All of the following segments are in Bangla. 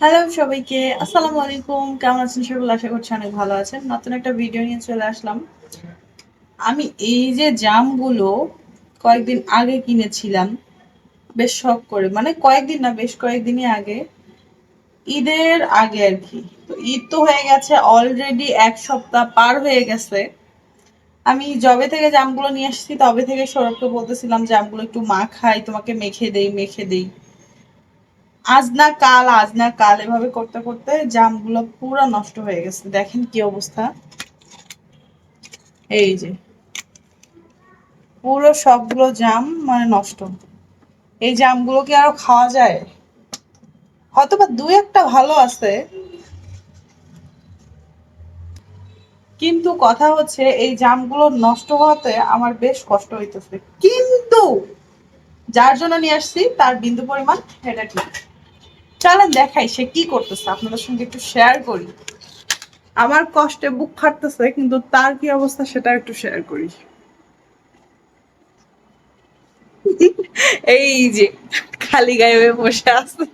হ্যালো সবাইকে। আসসালামু আলাইকুম। কেমন আছেন সকলে? আশা করছি অনেক ভালো আছেন। নতুন একটা ভিডিও নিয়ে চলে আসলাম। আমি এই যে জামগুলো কয়েকদিন আগে কিনেছিলাম, বেশ শখ করে। মানে কয়েকদিন না, বেশ কয়েকদিনই আগে। ঈদের আগে আর কি। তো ঈদ তো হয়ে গেছে অলরেডি এক সপ্তাহ পার হয়ে গেছে। আমি জবে থেকে জামগুলো নিয়ে আসছি তবে থেকে সৌরভকে বলতেছিলাম, জামগুলো একটু মা খাই তোমাকে মেখে দেই মেখে দেই। আজ না কাল, আজ না কাল, এভাবে করতে করতে জামগুলো পুরো নষ্ট হয়ে গেছে। দেখেন কি অবস্থা। এই যে, পুরো সবগুলো জাম মানে নষ্ট। এই জামগুলো কি আরও খাওয়া যায়? হয়তো বা দু একটা ভালো আছে। কিন্তু কথা হচ্ছে, এই জামগুলো নষ্ট হওয়াতে আমার বেশ কষ্ট হইতেছে। কিন্তু যার জন্য নিয়ে আসছি, তার বিন্দু পরিমাণ এটা ঠিক। চলেন দেখাই সে কি করতেছে, আপনাদের সঙ্গে একটু শেয়ার করি। আমার কষ্টে বুক ফাটতেছে, কিন্তু তার কি অবস্থা সেটা একটু শেয়ার করি। এই যে, খালি গায়ে বসে আছে।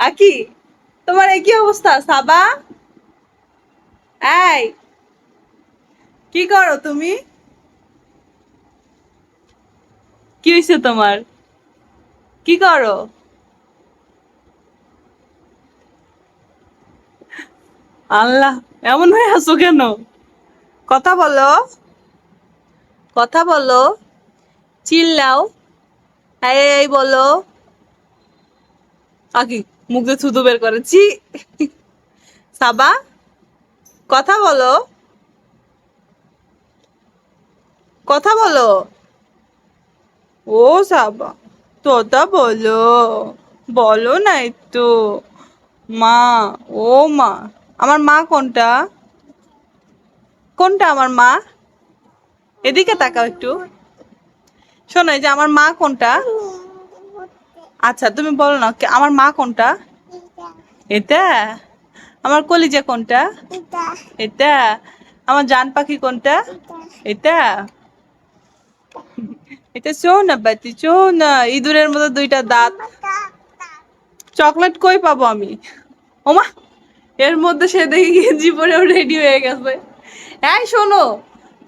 আকি, তোমার একই অবস্থা, সাবা? এই, কি করো তুমি? কি হয়েছে তোমার? কি করো? আল্লাহ, এমন হয়ে আছো কেন? কথা বলো। কথা বলো। চিল্লাও। এই এই বলো। আকি, মুখ দিয়ে থুতু বের করে। করেছি সাবা, কথা বলো। কথা বলো। ও সাবা। তোতা বলো বলো না একটু। মা ও মা আমার মা কোনটা? কোনটা আমার মা? এদিকে তাকাও একটু। শোনো যে আমার মা কোনটা? আচ্ছা তুমি বলো না আমার মা কোনটা? এটা? আমার কলিজা কোনটা? এটা। আমার জান পাখি কোনটা? এটা? এটা চৌ না বাতি চৌ না ইঁদুরের মতো দুইটা দাঁত। চকলেট কই পাবো আমি? ওমা এর মধ্যে সে দেখি গেঞ্জি পরেও রেডি হয়ে গেছে। হ্যাঁ শোনো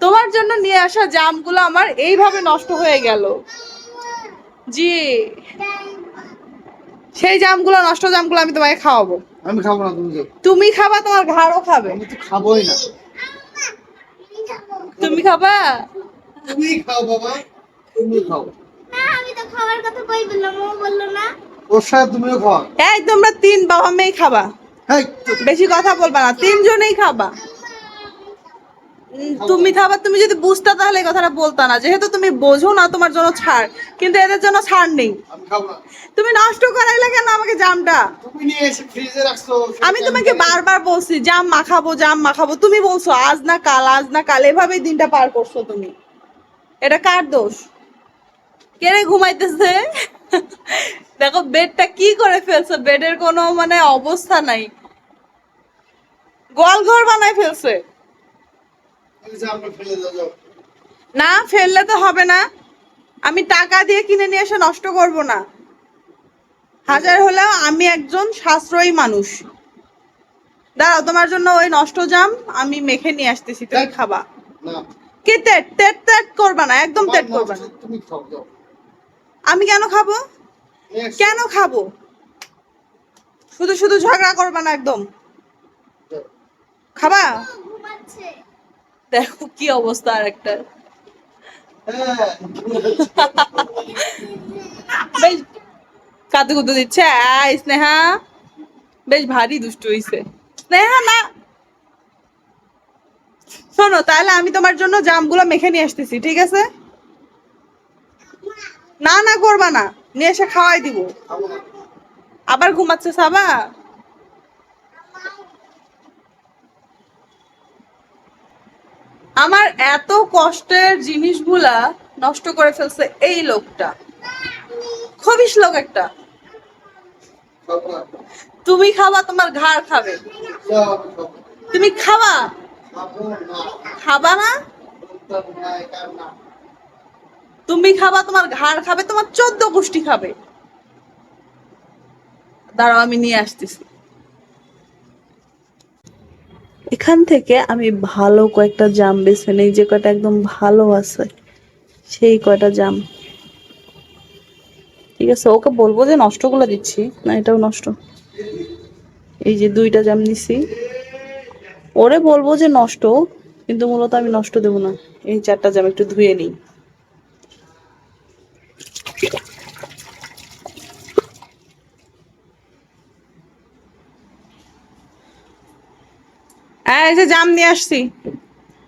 তোমার জন্য নিয়ে আসা জামগুলো আমার এইভাবে নষ্ট হয়ে গেল। জি। সেই জামগুলো নষ্ট জামগুলো আমি তোমাকে খাওয়াবো। আমি খাব না তুমি তুমি খাবা তোমার ঘাড়ও খাবে। আমি তো খাবোই না। তুমি খাবা? তুমি খাও বাবা। তুমি খাও। আমি তো খাওয়ার কথা কই বললাম ও বলল না। ওর সাথে তুমিও খাও। এই তোমরা তিন বাবা মেয়ে খাবা। বেশি কথা বলবা না তিনজনেই খাবা। তুমি খাবা তুমি যদি বুঝতা তাহলে এই কথাটা বলতা না। যেহেতু তুমি বোঝো না তোমার জন্য ছাড় কিন্তু এদের জন্য ছাড় নেই। আমি খাব না। তুমি নষ্ট করাইলে কেন আমাকে জামটা? তুমি নিয়ে এসে ফ্রিজে রাখছো আমি তোমাকে বারবার বলছি জাম মাখাবো জাম মাখাবো। তুমি বলছো আজ না কাল আজ না কাল। এভাবেই দিনটা পার করছ তুমি। এটা কার দোষ? কেড়ে ঘুমাইতেছে? দেখো বেডটা কি করে ফেলছে? বেডের কোনো মানে অবস্থা নাই। গোয়াল ঘর বানায় ফেলছে। না ফেললে তো হবে না। আমি টাকা দিয়ে কিনে নিয়ে এসে নষ্ট করব না। হাজার হলেও আমি একজন সাশ্রয়ী মানুষ। দাঁড়াও তোমার জন্য ওই নষ্ট জাম আমি মেখে নিয়ে আসতেছি। তুমি। খাবা। কি তেট তেট তেট করবা না একদম তেট করবা না। তুমি খাও আমি কেন খাব? কেন খাব? শুধু শুধু ঝগড়া করবা না একদম। খাবা? দেখো কি অবস্থা আর একটা হ্যাঁ। বেশ কাতু কুতু দিচ্ছে। আয় স্নেহা। বেশ ভারী দুষ্ট হইছে। স্নেহা না। শোনো তাহলে আমি তোমার জন্য জামগুলো মেখে নিয়ে আসতেছি ঠিক আছে? না না, করবা না। নিয়ে এসে খাওয়াই দিব। আবার ঘুমাচ্ছে, সাবা? আমার এত কষ্টের জিনিসগুলা নষ্ট করে ফেলছে এই লোকটা। খবিস লোক একটা। তুমি খাবা, তোমার ঘাড় খাবে। তুমি খাবা? খাবা না খাবা না বলতাম না এটা না তুমি খাবা, তোমার ঘাড় খাবে, তোমার চোদ্দ গোষ্ঠী খাবে। দাঁড়াও, আমি নিয়ে আসতেছি। এখান থেকে আমি ভালো কয়েকটা জাম বেছে নেই, যে কয়টা একদম ভালো আছে, সেই কয়টা জাম। ঠিক আছে, ওকে বলব যে নষ্টগুলো দিচ্ছি, না, এটাও নষ্ট। এই যে দুইটা জাম নিছি ওরে বলব যে নষ্ট, কিন্তু মূলত আমি নষ্ট দেবো না। এই চারটা জাম একটু ধুয়ে নিই। এই যে জাম নিয়ে আসছি।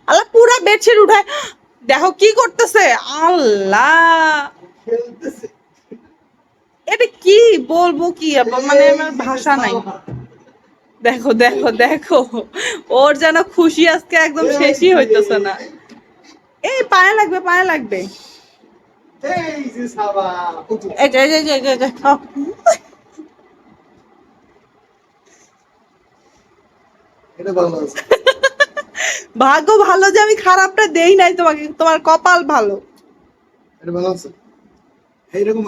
আল্লাহ পুরা বেডশিট উঠায়। দেখো কি করতেছে। আল্লাহ। এটা কি বলব কি মানে আমার ভাষা নাই। দেখো দেখো দেখো। ওর যেন খুশি আজকে একদম শেষই হইতেছে না। এই পায়ে লাগবে পায়ে লাগবে। এই যে সাবা এই যে এই যে, এই যে, এই যে, এই যে, আহ। এটা ভালো আছে ভাগ্য ভালো যে আমি খারাপটা দেই নাই তোমাকে তোমার কপাল ভালো। এটা ভালো আছে এইরকম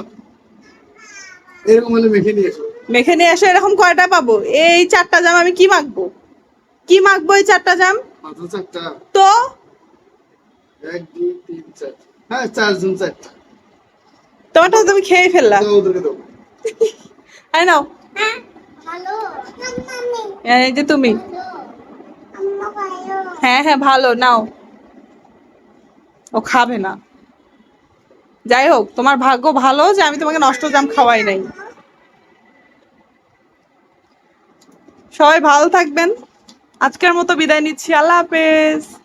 এরকম হলে মেখে নিয়ে এসো। মেখে নিয়ে এসে এরকম কয়টা পাবো? এই চারটা জাম আমি কি মাখবো? কি মাখবো এই চারটা জাম? চারটা। তো? এক দুই তিন চার। হ্যাঁ চারজন চারটা। তোমারটা তুমি খেয়ে ফেললা দাও আই নাও। হ্যাঁ এই যে তুমি। হ্যাঁ হ্যাঁ ভালো, নাও। ও খাবে না। যাই হোক, তোমার ভাগ্য ভালো যে আমি তোমাকে নষ্ট জাম খাওয়াই নাই। সবাই ভালো থাকবেন। আজকের মতো বিদায় নিচ্ছি। আল্লাহ হাফেজ।